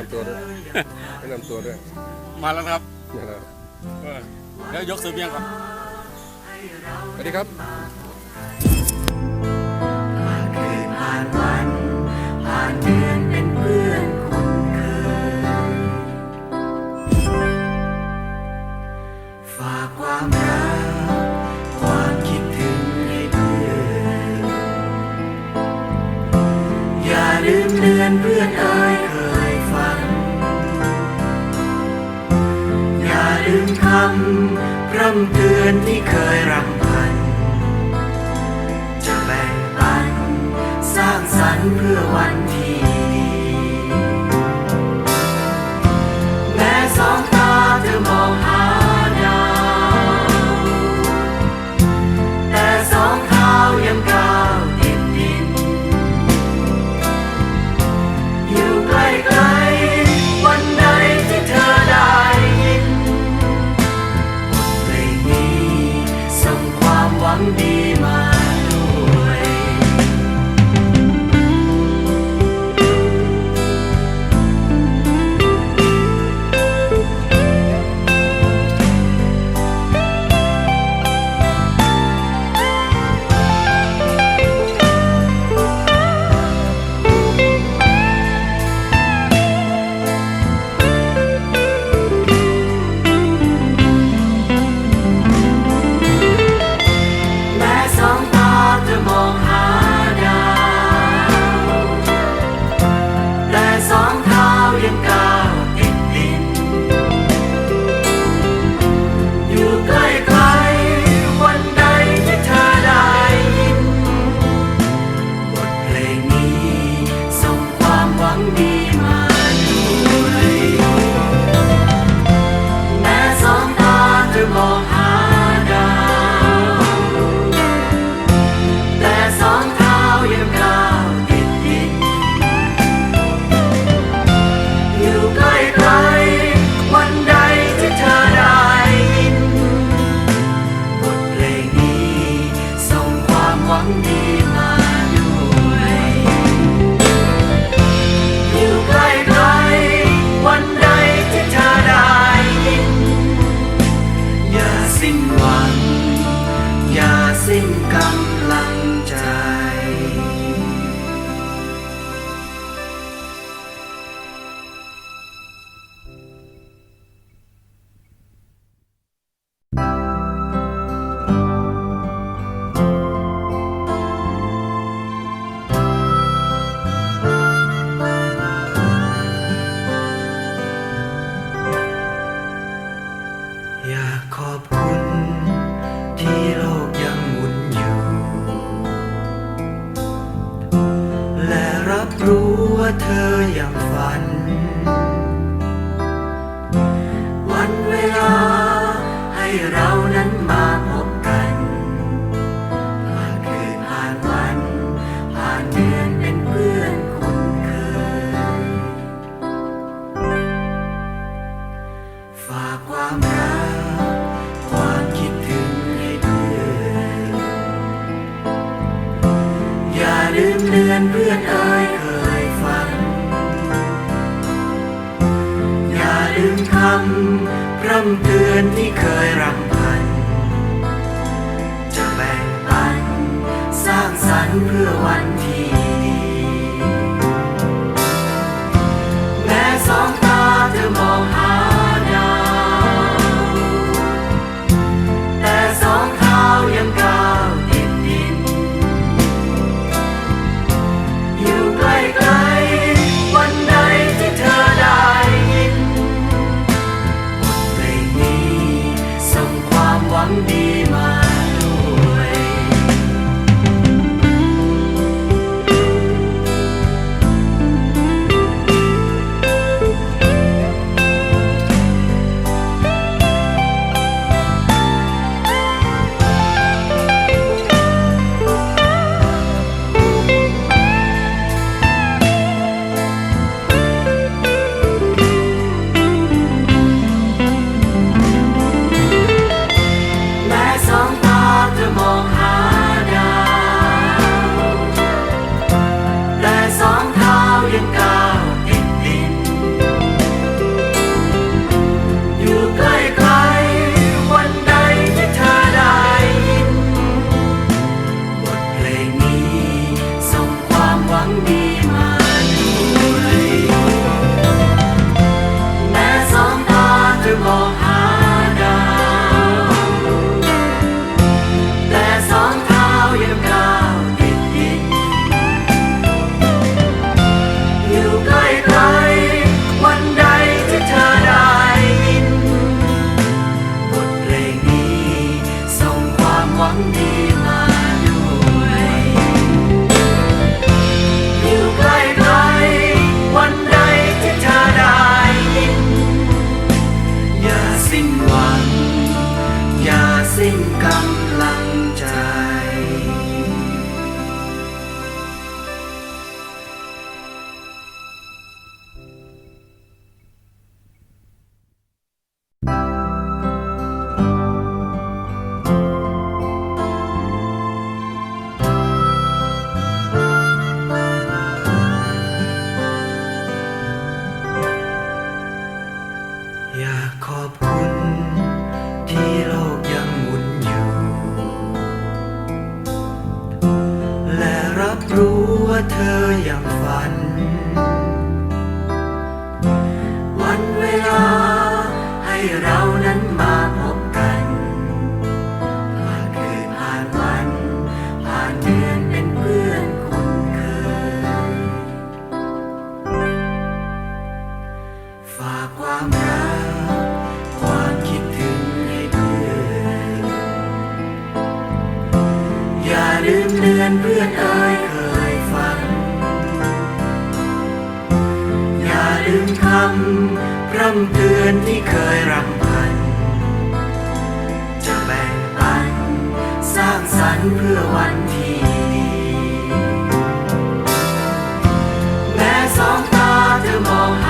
นำตัวด้วยแนะนำตัวด้วยมาแล้วครับนะครับเดี๋ยวยกเสบี้ยงก่อนสวัสดีครับำพร่ำเตือนที่เคยรำพัน จะแบ่งปัน สร้างสรรค์เพื่อวันที่ Andi สิ้นกำลังใจ ย่งฝัน วันเวลาให้เรานั้นมาพบกันผ่านคืนผ่านวันผ่านเดือนเป็นเพื่อนคุ้นเคยฝากำเตือนที่เคยือนเพื่อนเอ่ยเคยฝัน อย่าลืมคำพร่ำเตือนที่เคยรำพัน จะแบ่งปัน สร้างสรรค์เพื่อวันที่ดี แม้สองตาจะมองหา